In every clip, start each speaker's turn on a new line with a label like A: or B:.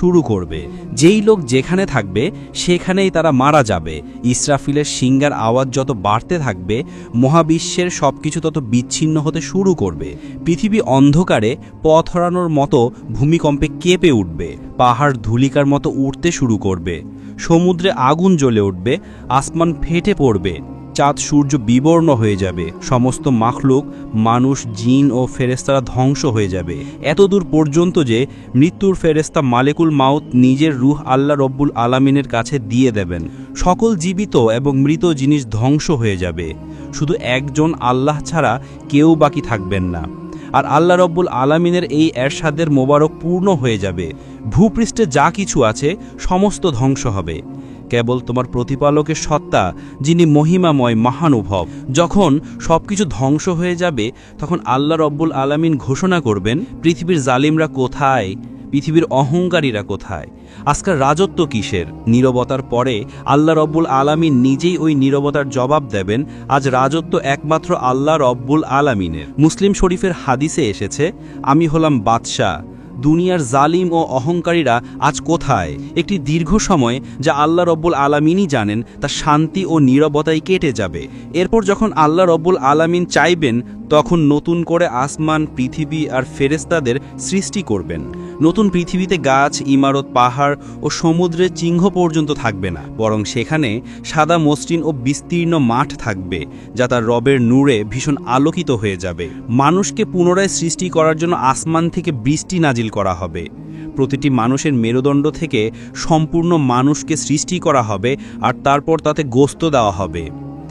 A: শুরু করবে। যেই লোক যেখানে থাকবে, সেখানেই তারা মারা যাবে। ইসরাফিলের সিঙ্গার আওয়াজ যত বাড়তে থাকবে, মহাবিশ্বের সব কিছু তত বিচ্ছিন্ন হতে শুরু করবে। পৃথিবী অন্ধকারে পথ হারানোর মতো ভূমিকম্পে কেঁপে উঠবে। পাহাড় ধুলিকার মতো উঠতে শুরু করবে। সমুদ্রে আগুন জ্বলে উঠবে। আসমান ফেটে পড়বে। চাঁদ সূর্য বিবর্ণ হয়ে যাবে। সমস্ত মাখলুক, মানুষ, জিন ও ফেরেস্তারা ধ্বংস হয়ে যাবে। এত দূর পর্যন্ত যে মৃত্যুর ফেরেস্তা মালেকুল মাউত নিজের রুহ আল্লাহ রব্বুল আলামিনের কাছে দিয়ে দেবেন। সকল জীবিত এবং মৃত জিনিস ধ্বংস হয়ে যাবে। শুধু একজন আল্লাহ ছাড়া কেউ বাকি থাকবেন না। আর আল্লাহ রব্বুল আলামিনের এই এরশাদের মোবারক পূর্ণ হয়ে যাবে। ভূপৃষ্ঠে যা কিছু আছে, সমস্ত ধ্বংস হবে। কেবল তোমার প্রতিপালকের সত্তা, যিনি মহিমাময় মহানুভব যখন সবকিছু ধ্বংস হয়ে যাবে, তখন আল্লাহ রব্বুল আলামিন ঘোষণা করবেন, পৃথিবীর জালিমরা কোথায়? পৃথিবীর অহংকারীরা কোথায়? আজকাল রাজত্ব কিসের? নীরবতার পরে আল্লাহ রব্বুল আলামিন নিজেই ওই নীরবতার জবাব দেবেন, আজ রাজত্ব একমাত্র আল্লাহ রব্বুল আলামিনের। মুসলিম শরীফের হাদিসে এসেছে, আমি হলাম বাদশাহ দুনিয়ার জালিম ও অহংকারীরা আজ কোথায়? একটি দীর্ঘ সময় যা আল্লাহ রব্বুল আলামিনই জানেন, তা শান্তি ও নীরবতায় কেটে যাবে। এরপর যখন আল্লাহ রব্বুল আলামিন চাইবেন, তখন নতুন করে আসমান, পৃথিবী আর ফেরেস্তাদের সৃষ্টি করবেন। নতুন পৃথিবীতে গাছ, ইমারত, পাহাড় ও সমুদ্রের চিহ্ন পর্যন্ত থাকবে না। বরং সেখানে সাদা মসৃণ ও বিস্তীর্ণ মাঠ থাকবে, যা তার রবের নূরে ভীষণ আলোকিত হয়ে যাবে। মানুষকে পুনরায় সৃষ্টি করার জন্য আসমান থেকে বৃষ্টি নাজিল করা হবে। প্রতিটি মানুষের মেরুদণ্ড থেকে সম্পূর্ণ মানুষকে সৃষ্টি করা হবে আর তারপর তাতে গোস্ত দেওয়া হবে।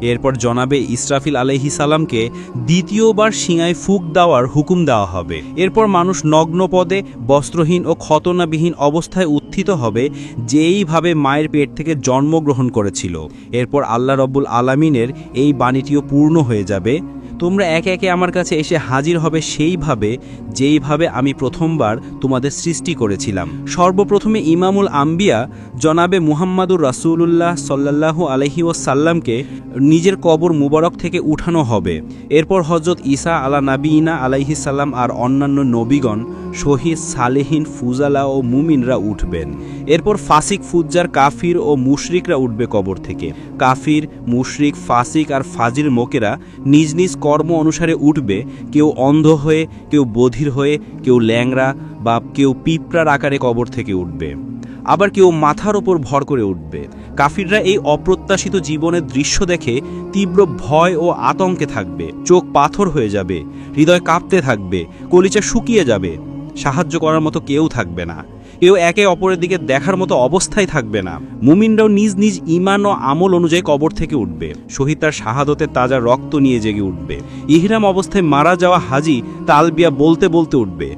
A: এরপর জনাবে ইসরাফিল আলহি সালামকে দ্বিতীয়বার শিঙায় ফুক দেওয়ার হুকুম দেওয়া হবে। এরপর মানুষ নগ্ন পদে, বস্ত্রহীন ও খতনাবিহীন অবস্থায় উত্থিত হবে, যেইভাবে মায়ের পেট থেকে জন্মগ্রহণ করেছিল। এরপর আল্লাহ রব্বুল আলামিনের এই বাণীটিও পূর্ণ হয়ে যাবে। তোমরা একে একে আমার কাছে এসে হাজির হবে সেইভাবে, যেইভাবে আমি প্রথমবার তোমাদের সৃষ্টি করেছিলাম। সর্বপ্রথমে ইমামুল আম্বিয়া জনাবে মুহাম্মাদুর রাসূলুল্লাহ সাল্লাল্লাহু আলহি ওসাল্লামকে নিজের কবর মুবারক থেকে উঠানো হবে। এরপর হজরত ঈসা আলা নাবিনা আলাইহি সাল্লাম আর অন্যান্য নবীগণ, শহীদ সালেহীন ফুজালা ও মুমিনরা উঠবেন। এরপর ফাসিক ফুজ্জার কাফির ও মুশরিকরা উঠবে কবর থেকে। কাফির, মুশরিক, ফাসিক আর ফাজির মোকেরা নিজ নিজ কর্ম অনুসারে উঠবে। কেউ অন্ধ হয়ে, কেউ বধির হয়ে, কেউ ল্যাংরা বা কেউ পিঁপড়ার আকারে কবর থেকে উঠবে। আবার কেউ মাথার ওপর ভর করে উঠবে। কাফিররা এই অপ্রত্যাশিত জীবনের দৃশ্য দেখে তীব্র ভয় ও আতঙ্কে থাকবে। চোখ পাথর হয়ে যাবে, হৃদয় কাঁপতে থাকবে, কলিচা শুকিয়ে যাবে, সাহায্য করার মতো কেউ থাকবে না। কেউ একে অপরের দিকে দেখার মতো অবস্থায় থাকবে না। মুমিনরাও নিজ নিজ ইমান ও আমল অনুযায়ী কবর থেকে উঠবে। শহীদ তার শাহাদতের তাজা রক্ত নিয়ে জেগে উঠবে। ইহরাম অবস্থায় মারা যাওয়া হাজি তালবিয়া বলতে বলতে উঠবে,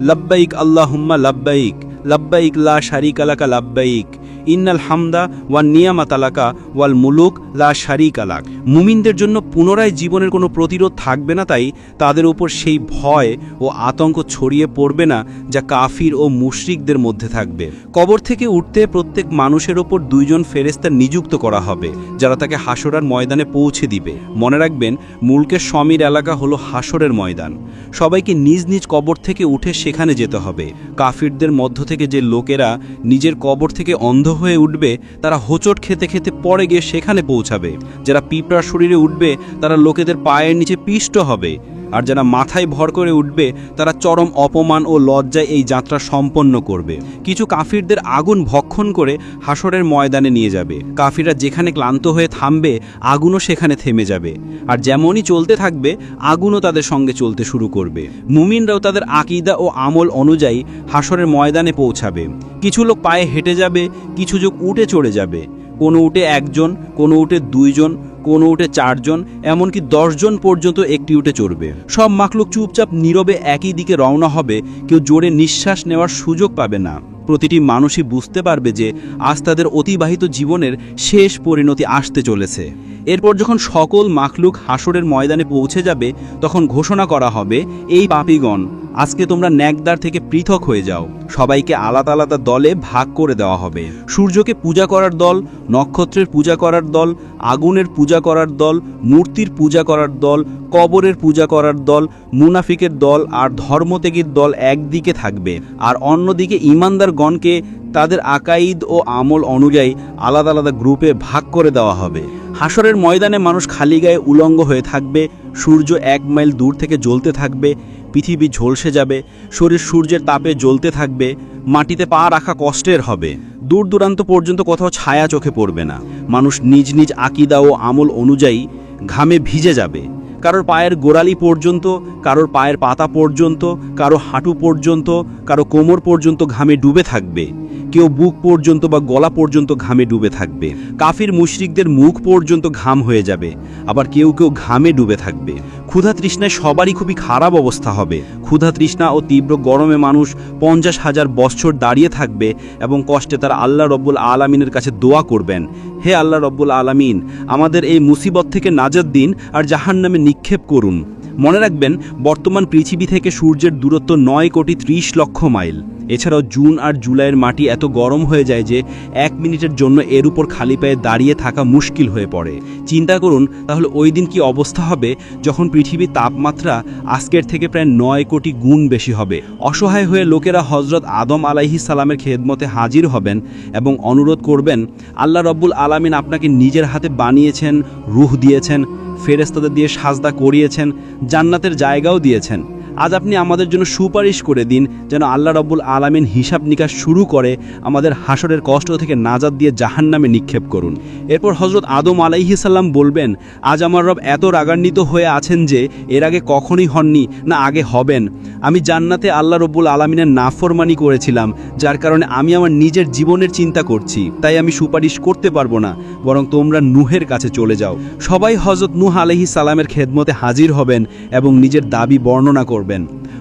A: লাব্বাইক আল্লাহুম্মা লাব্বাইক লাব্বাইক লা শারিক আলাকা লাব্বাইক। ইন্নাল হামদা ওয়ান নিয়ামাত আলাকা ওয়াল মুলুক লা শারিক আলাক মুমিনদের জন্য পুনরায় জীবনের কোনো প্রতিরোধ থাকবে না তাই তাদের উপর সেই ভয় ও আতঙ্ক ছড়িয়ে পড়বে না যা কাফির ও মুশরিকদের মধ্যে থাকবে। কবর থেকে উঠতে প্রত্যেক মানুষের ওপর দুইজন ফেরেস্তা নিযুক্ত করা হবে, যারা তাকে হাসরার ময়দানে পৌঁছে দিবে। মনে রাখবেন, মুলকের সমীর এলাকা হলো হাসরের ময়দান। সবাইকে নিজ নিজ কবর থেকে উঠে সেখানে যেতে হবে। কাফিরদের মধ্য থেকে যে লোকেরা নিজের কবর থেকে অন্ধ হয়ে উঠবে, তারা হোঁচট খেতে খেতে পরে গিয়ে সেখানে পৌঁছাবে। যারা পিঁপড়ার শরীরে উঠবে, তারা লোকেদের পায়ের নিচে পিষ্ট হবে। আর যারা মাথায় ভর করে উঠবে, তারা চরম অপমান ও লজ্জায় এই যাত্রা সম্পন্ন করবে। কিছু কাফিরদের আগুন ভক্ষণ করে হাসরের ময়দানে নিয়ে যাবে। কাফিররা যেখানে ক্লান্ত হয়ে থামবে, আগুনও সেখানে থেমে যাবে। আর যেমনই চলতে থাকবে, আগুনও তাদের সঙ্গে চলতে শুরু করবে। মুমিনরাও তাদের আকিদা ও আমল অনুযায়ী হাসরের ময়দানে পৌঁছাবে। কিছু লোক পায়ে হেঁটে যাবে, কিছু লোক উঠে চড়ে যাবে। কোনো উঠে একজন, কোনো উঠে দুইজন কোনো উঠে চারজন, এমনকি দশজন পর্যন্ত একটি উঠে চড়বে। সব মাকলুক চুপচাপ নীরবে একই দিকে রওনা হবে, কেউ জোরে নিঃশ্বাস নেওয়ার সুযোগ পাবে না। প্রতিটি মানুষই বুঝতে পারবে যে আজ তাদের অতিবাহিত জীবনের শেষ পরিণতি আসতে চলেছে। এরপর যখন সকল মাখলুক হাসরের ময়দানে পৌঁছে যাবে, তখন ঘোষণা করা হবে, এই পাপীগণ, আজকে তোমরা ন্যাকদার থেকে পৃথক হয়ে যাও। সবাইকে আলাদা আলাদা দলে ভাগ করে দেওয়া হবে। সূর্যকে পূজা করার দল, নক্ষত্রের পূজা করার দল, আগুনের পূজা করার দল, মূর্তির পূজা করার দল, কবরের পূজা করার দল, মুনাফিকের দল আর ধর্মত্যাগীর দল একদিকে থাকবে। আর অন্যদিকে ইমানদারগণকে তাদের আকাইদ ও আমল অনুযায়ী আলাদা আলাদা গ্রুপে ভাগ করে দেওয়া হবে। হাসরের ময়দানে মানুষ খালি গায়ে উলঙ্গ হয়ে থাকবে, সূর্য এক মাইল দূর থেকে জ্বলতে থাকবে, পৃথিবী ঝলসে যাবে, শরীর সূর্যের তাপে জ্বলতে থাকবে, মাটিতে পা রাখা কষ্টের হবে। দূর দূরান্ত পর্যন্ত কোথাও ছায়া চোখে পড়বে না। মানুষ নিজ নিজ আকিদা ও আমল অনুযায়ী ঘামে ভিজে যাবে। কারোর পায়ের গোড়ালি পর্যন্ত, কারোর পায়ের পাতা পর্যন্ত, কারও হাঁটু পর্যন্ত, কারও কোমর পর্যন্ত ঘামে ডুবে থাকবে। কেউ বুক পর্যন্ত বা গলা পর্যন্ত ঘামে ডুবে থাকবে। কাফির মুশরিকদের মুখ পর্যন্ত ঘাম হয়ে যাবে। আবার কেউ কেউ ঘামে ডুবে থাকবে। ক্ষুধা তৃষ্ণায় সবারই খুবই খারাপ অবস্থা হবে। ক্ষুধা তৃষ্ণা ও তীব্র গরমে মানুষ পঞ্চাশ হাজার বছর দাঁড়িয়ে থাকবে এবং কষ্টে তারা আল্লাহ রব্বুল আলমিনের কাছে দোয়া করবেন। হে আল্লাহ রব্বুল আলমিন, আমাদের এই মুসিবত থেকে নাজাদ দিন আর জাহান নামে নিক্ষেপ করুন। মনে রাখবেন, বর্তমান পৃথিবী থেকে সূর্যের দূরত্ব নয় কোটি ত্রিশ লক্ষ মাইল। এছাড়াও জুন আর জুলাইয়ের মাটি এত গরম হয়ে যায় যে এক মিনিটের জন্য এর উপর খালি পায়ে দাঁড়িয়ে থাকা মুশকিল হয়ে পড়ে। চিন্তা করুন, তাহলে ওই দিন কি অবস্থা হবে যখন পৃথিবীর তাপমাত্রা আজকের থেকে প্রায় নয় কোটি গুণ বেশি হবে? অসহায় হয়ে লোকেরা হজরত আদম আলাইহি সালামের খেদমতে হাজির হবেন এবং অনুরোধ করবেন, আল্লাহ রব্বুল আলামিন আপনাকে নিজের হাতে বানিয়েছেন, রুহ দিয়েছেন ফেরেস্তাদের দিয়ে সাজদা করিয়েছেন জান্নাতের জায়গাও দিয়েছেন। আজ আপনি আমাদের জন্য সুপারিশ করে দিন যেন আল্লাহ রব্বুল আলামিন হিসাব নিকাশ শুরু করে আমাদের হাসরের কষ্ট থেকে নাজাদ দিয়ে জাহান নামে নিক্ষেপ করুন। এরপর হজরত আদম আলাইহি সাল্লাম বলবেন, আজ আমার রব এত রাগান্বিত হয়ে আছেন যে এর আগে কখনই হননি, না আগে হবেন। আমি জান্নাতে আল্লাহ রব্বুল আলমিনের নাফরমানি করেছিলাম, যার কারণে আমি আমার নিজের জীবনের চিন্তা করছি। তাই আমি সুপারিশ করতে পারব না, বরং তোমরা নুহের কাছে চলে যাও। সবাই হজরত নুহ আলহি সালামের খেদমতে হাজির হবেন এবং নিজের দাবি বর্ণনা করবেন।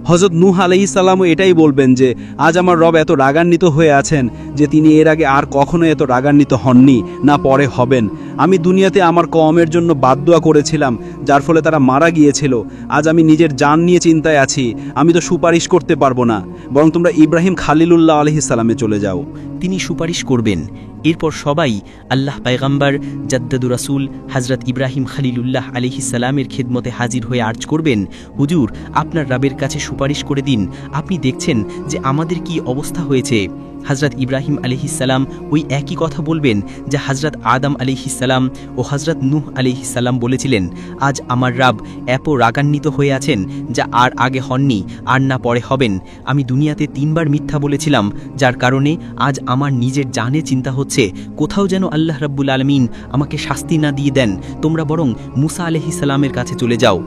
A: হজরত নুহ আলহি সালামও এটাই বলবেন যে, আজ আমার রব এত রাগান্বিত হয়ে আছেন যে তিনি এর আগে আর কখনো এত রাগান্বিত হননি, না পরে হবেন। আমি দুনিয়াতে আমার কমের জন্য বাদদোয়া করেছিলাম, যার ফলে তারা মারা গিয়েছিল। আজ আমি নিজের জান নিয়ে চিন্তায় আছি, আমি তো সুপারিশ করতে পারব না। বরং তোমরা ইব্রাহিম খালিলুল্লাহ আলহি সালামে চলে যাও।
B: তিনি সুপারিশ করবেন। এরপর সবাই আল্লাহ পায়গাম্বার জাদ্দাদুর রাসুল হজরত ইব্রাহিম খালিলুল্লাহ সালামের খেদমতে হাজির হয়ে আর্জ করবেন, হুজুর, আপনার রাবের কাছে সুপারিশ করে দিন। আপনি দেখছেন যে আমাদের কি অবস্থা হয়েছে? হজরত ইব্রাহিম আলিহিসাল্লাম ওই একই কথা বলবেন যা হজরত আদম আলিহিসাল্লাম ও হজরত নূহ আলিহিসাল্লাম বলেছিলেন। আজ আমার রাব এত রাগান্বিত হয়ে আছেন যা আর আগে হননি, আর না পরে হবেন। আমি দুনিয়াতে তিনবার মিথ্যা বলেছিলাম, যার কারণে আজ আমার নিজের জানে চিন্তা হচ্ছে, কোথাও যেন আল্লাহ রাব্বুল আলমিন আমাকে শাস্তি না দিয়ে দেন। তোমরা বরং মুসা আলহিসাল্লামের কাছে চলে যাও।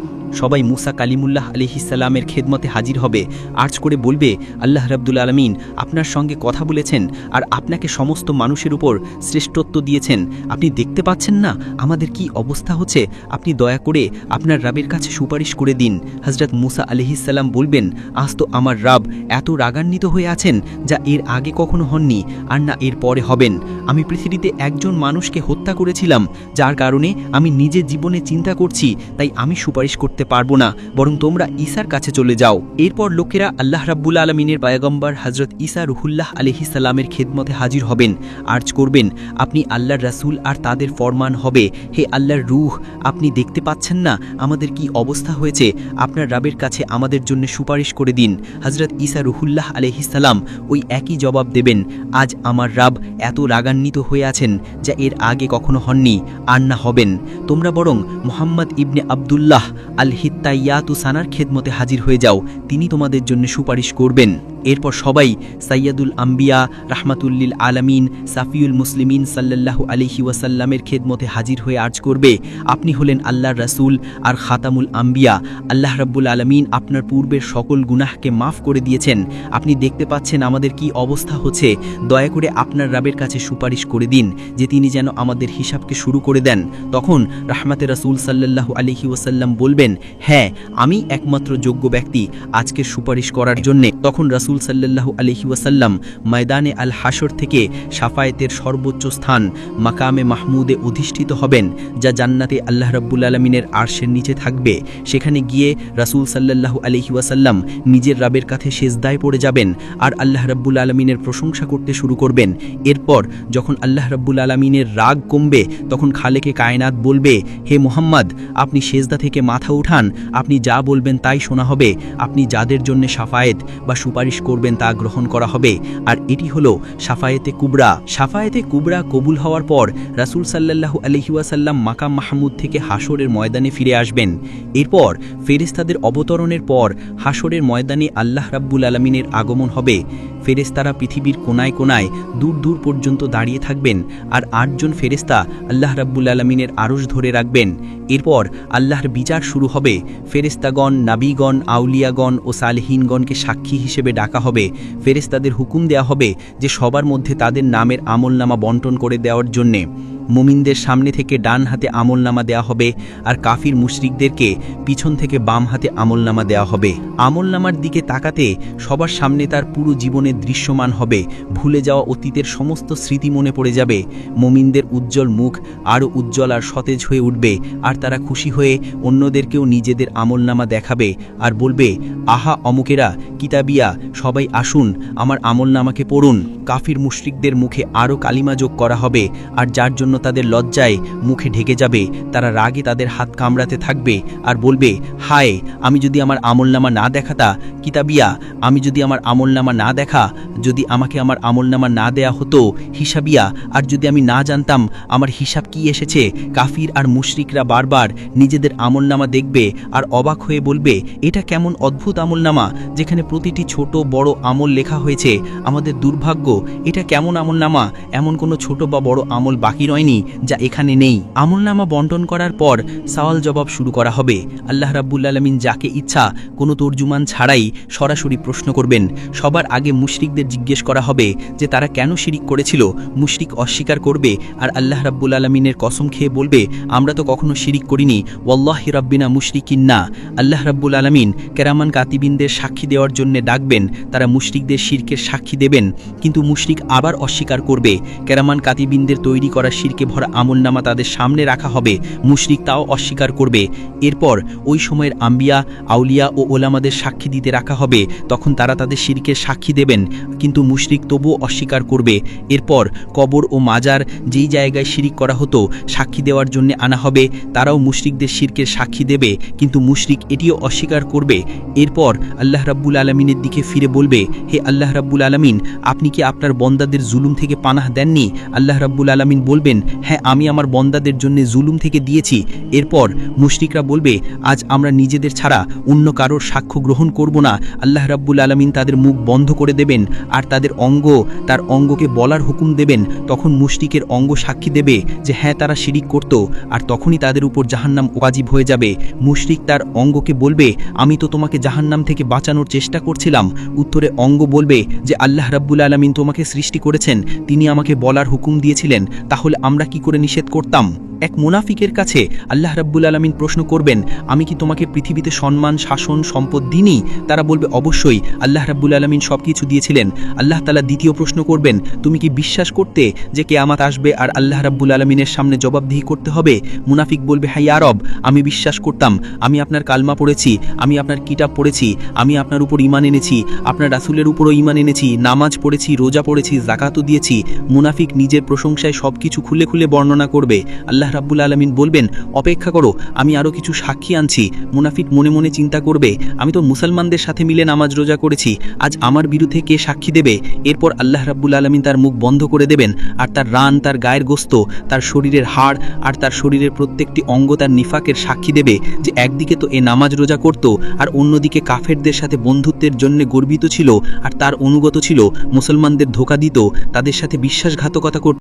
B: সবাই মুসা কালিমুল্লাহ আলিহিসাল্লামের খেদমতে হাজির হবে। আর্জ করে বলবে, আল্লাহ রাব্দুল আলমিন আপনার সঙ্গে কথা বলেছেন আর আপনাকে সমস্ত মানুষের উপর শ্রেষ্ঠত্ব দিয়েছেন। আপনি দেখতে পাচ্ছেন না আমাদের কি অবস্থা হচ্ছে? আপনি দয়া করে আপনার রাবের কাছে সুপারিশ করে দিন। হজরত মুসা আলিহিসাল্লাম বলবেন, আজ তো আমার রাব এত রাগান্বিত হয়ে আছেন যা এর আগে কখনো হননি আর না এর পরে হবেন। আমি পৃথিবীতে একজন মানুষকে হত্যা করেছিলাম, যার কারণে আমি নিজের জীবনে চিন্তা করছি, তাই আমি সুপারিশ করতে পারব না, বরং তোমরা ঈসার কাছে চলে যাও। এরপর লোকেরা আল্লাহ রাব্বুল আলমিনের পায়গম্বর হজরত ঈসা রুহুল্লাহ আলহি সাল্লামের খেদমতে হাজির হবেন। আর্জ করবেন, আপনি আল্লাহর রাসূল আর তাদের ফরমান হবে। হে আল্লাহর রুহ, আপনি দেখতে পাচ্ছেন না আমাদের কি অবস্থা হয়েছে? আপনার রাবের কাছে আমাদের জন্য সুপারিশ করে দিন। হজরত ঈসা রুহুল্লাহ আলহিসাল্লাম ওই একই জবাব দেবেন, আজ আমার রাব এত রাগান্বিত হয়ে আছেন যা এর আগে কখনো হননি, আর না হবেন। তোমরা বরং মোহাম্মদ ইবনে আবদুল্লাহ আল হিত্তাইয়াতু সানার খেদমতে হাজির হয়ে যাও তিনি তোমাদের জন্য সুপারিশ করবেন। এরপর সবাই সাইয়াদুল আম্বিয়া, রাহমাতুল্লিল আলামিন, সাফিউল মুসলিমিন সাল্লাল্লাহু আলিহি ওয়াসাল্লামের খেদমতে হাজির হয়ে আর্জ করবে। আপনি হলেন আল্লাহর রাসূল আর খাতামুল আম্বিয়া। আল্লাহ রাব্বুল আলামিন আপনার পূর্বের সকল গুনাহকে মাফ করে দিয়েছেন। আপনি দেখতে পাচ্ছেন আমাদের কি অবস্থা হচ্ছে। দয়া করে আপনার রাবের কাছে সুপারিশ করে দিন যে তিনি যেন আমাদের হিসাবকে শুরু করে দেন। তখন রাহমাতে রাসূল সাল্লাল্লাহু আলিহি ওয়াসাল্লাম বলবেন হ্যাঁ আমি একমাত্র যোগ্য ব্যক্তি। আজকে সুপারিশ করার জন্যে। তখন রাসূল রাসূল সাল্লাল্লাহু আলহি ওয়াসাল্লাম ময়দানে আল হাসর থেকে সাফায়েতের সর্বোচ্চ স্থান মাকামে মাহমুদে অধিষ্ঠিত হবেন, যা জান্নাতে আল্লাহ রাব্বুল আলমিনের আরশের নিচে থাকবে। সেখানে গিয়ে রাসূল সাল্লাল্লাহু আলহি ওয়াসাল্লাম নিজের রাবের কাছে সেজদায় পড়ে যাবেন আর আল্লাহ রাব্বুল আলমিনের প্রশংসা করতে শুরু করবেন। এরপর যখন আল্লাহ রাব্বুল আলমিনের রাগ কমবে, তখন খালেকে কায়নাত বলবে, হে মোহাম্মদ, আপনি সেজদা থেকে মাথা উঠান, আপনি যা বলবেন তাই শোনা হবে। আপনি যাদের জন্য সাফায়েত বা সুপারিশ করবেন তা গ্রহণ করা হবে। আর এটি হলো সাফায়েতে কুবরা। সাফায়েতে কুবরা কবুল হওয়ার পর রাসূল সাল্লাল্লাহু আলহি ওয়াসাল্লাম মাকাম মাহমুদ থেকে হাসরের ময়দানে ফিরে আসবেন। এরপর ফেরেস্তাদের অবতরণের পর হাসরের ময়দানে আল্লাহ রাব্বুল আলমিনের আগমন হবে। ফেরেস্তারা পৃথিবীর কোনায় কোনায় দূর দূর পর্যন্ত দাঁড়িয়ে থাকবেন আর আটজন ফেরেস্তা আল্লাহ রাব্বুল আলমিনের আরশ ধরে রাখবেন। এরপর আল্লাহর বিচার শুরু হবে। ফেরেস্তাগণ নাবিগণ, আউলিয়াগণ ও সালেহিনগণকে সাক্ষী হিসেবে ডাকা হবে ফেরেস্তাদের হুকুম দেয়া হবে যে সবার মধ্যে তাদের নামের আমলনামা বন্টন করে দেওয়ার জন্যে। মুমিনদের সামনে থেকে ডান হাতে আমলনামা দেয়া হবে আর কাফির মুশরিকদেরকে পিছন থেকে বাম হাতে আমলনামা দেওয়া হবে। আমলনামার দিকে তাকাতে সবার সামনে তার পুরো জীবনের দৃশ্যমান হবে। ভুলে যাওয়া অতীতের সমস্ত স্মৃতি মনে পড়ে যাবে। মুমিনদের উজ্জ্বল মুখ আরও উজ্জ্বল আর সতেজ হয়ে উঠবে আর তারা খুশি হয়ে অন্যদেরকেও নিজেদের আমলনামা দেখাবে আর বলবে, আহা অমুকেরা, কিতাবিয়া, সবাই আসুন, আমার আমলনামাকে পড়ুন। কাফির মুশরিকদের মুখে আরও কালিমা যোগ করা হবে, আর যার জন্য তাদের লজ্জায় মুখে ঢেকে যাবে, তারা রাগে তাদের হাত কামড়াতে থাকবে, আর বলবে, হায়, আমি যদি আমার আমলনামা না দেখাতা, কিতাবিয়া, আমি যদি আমার আমলনামা না দেখা, যদি আমাকে আমার আমলনামা না দেয়া হতো, হিসাবিয়া, আর যদি আমি না জানতাম, আমার হিসাব কি এসেছে, কাফির আর মুশরিকরা বারবার নিজেদের আমলনামা দেখবে, আর অবাক হয়ে বলবে, এটা কেমন অদ্ভুত আমলনামা, যেখানে প্রতিটি ছোট বড় আমল লেখা হয়েছে, আমাদের দুর্ভাগ্য এটা কেমন আমলনামা? এমন কোনো ছোট বা বড় আমল বাকি রয়নি যা এখানে নেই। আমলনামা বন্টন করার পর সওয়াল জবাব শুরু করা হবে। আল্লাহ রাব্বুল আলমিন যাকে ইচ্ছা কোনো তর্জুমান ছাড়াই সরাসরি প্রশ্ন করবেন। সবার আগে মুশরিকদের জিজ্ঞেস করা হবে যে তারা কেন শিরিক করেছিল? মুশরিক অস্বীকার করবে আর আল্লাহ রাব্বুল আলমিনের কসম খেয়ে বলবে, আমরা তো কখনো শিরিক করিনি। ওয়াল্লাহি রাব্বিনা মুশরিকিন না। আল্লাহ রাব্বুল আলমিন কেরামান কাতিবিনদের সাক্ষী দেওয়ার জন্য ডাকবেন। তারা মুশরিকদের শিরকের সাক্ষী দেবেন। কিন্তু মুশরিক আবার অস্বীকার করবে। কেরামান কাতিবিনদের তৈরি করা শিরকে ভরা আমলনামা তাদের সামনে রাখা হবে। মুশরিক তাও অস্বীকার করবে। এরপর ওই সময়ের আম্বিয়া, আউলিয়া ও ওলামাদের সাক্ষী দিতে রাখা হবে। তখন তারা তাদের শিরকের সাক্ষী দেবেন, কিন্তু মুশরিক তবুও অস্বীকার করবে। এরপর কবর ও মাজার যেই জায়গায় শিরিক করা হতো, সাক্ষী দেওয়ার জন্য আনা হবে, তারাও মুশরিকদের শিরকের সাক্ষী দেবে, কিন্তু মুশরিক এটিও অস্বীকার করবে। এরপর আল্লাহ রাব্বুল আলমিনের দিকে ফিরে বলবে, হে আল্লাহ রাব্বুল আলমিন, আপনি কি আপনার বন্দাদের জুলুম থেকে পানাহ দেননি? আল্লাহ রাব্বুল আলমিন বলবেন হ্যাঁ আমি আমার বন্দাদের জন্য জুলুম থেকে দিয়েছি। এরপর মুশরিকরা বলবে, আজ আমরা নিজেদের ছাড়া অন্য কারোর সাক্ষ্য গ্রহণ করব না। আল্লাহ রাব্বুল আলমিন তাদের মুখ বন্ধ করে দেবেন আর তাদের অঙ্গ, তার অঙ্গকে বলার হুকুম দেবেন। তখন মুশরিকের অঙ্গ সাক্ষী দেবে যে হ্যাঁ তারা শিরিক করত। আর তখনই তাদের উপর জাহান্নাম ওয়াজিব হয়ে যাবে। মুশরিক তার অঙ্গকে বলবে, আমি তো তোমাকে জাহান্নাম থেকে বাঁচানোর চেষ্টা করছিলাম। উত্তরে অঙ্গ বলবে যে, আল্লাহ রাব্বুল আলমিন তোমাকে সৃষ্টি করেছেন তিনি আমাকে বলার হুকুম দিয়েছিলেন তাহলে আমরা কি করে নিষেধ করতাম? এক মুনাফিকের কাছে আল্লাহ রাব্বুল আলমিন প্রশ্ন করবেন, আমি কি তোমাকে পৃথিবীতে সম্মান, শাসন, সম্পদ দিনই তারা বলবে, অবশ্যই, আল্লাহ রাব্বুল আলমিন সব কিছু দিয়েছিলেন। আল্লাহ তালা দ্বিতীয় প্রশ্ন করবেন, তুমি কি বিশ্বাস করতে যে কে কেয়ামাত আসবে আর আল্লাহ রাব্বুল আলমিনের সামনে জবাবদিহি করতে হবে? মুনাফিক বলবে হাই আরব আমি বিশ্বাস করতাম, আমি আপনার কালমা পড়েছি, আমি আপনার কিতাব পড়েছি, আমি আপনার উপর ইমান এনেছি, আপনার রাসুলের উপরও ইমান এনেছি, নামাজ পড়েছি, রোজা পড়েছি জাকাতও দিয়েছি। মুনাফিক নিজের প্রশংসায় সব কিছু খুলে খুলে বর্ণনা করবে আল্লাহ রাব্বুল আলমিন বলবেন, অপেক্ষা করো, আমি আরও কিছু সাক্ষী আনছি। মুনাফিক মনে মনে চিন্তা করবে, আমি তো মুসলমানদের সাথে মিলে নামাজ রোজা করেছি, আজ আমার বিরুদ্ধে কে সাক্ষী দেবে? এরপর আল্লাহ রাব্বুল আলমিন তার মুখ বন্ধ করে দেবেন, আর তার রান, তার গায়ের গোস্ত, তার শরীরের হাড়, আর তার শরীরের প্রত্যেকটি অঙ্গ তার নিফাকের সাক্ষী দেবে, যে একদিকে তো এ নামাজ রোজা করত, আর অন্যদিকে কাফেরদের সাথে বন্ধুত্বের জন্য গর্বিত ছিল, আর তার অনুগত ছিল, মুসলমানদের ধোকা দিত, তাদের সাথে বিশ্বাসঘাতকতা করত।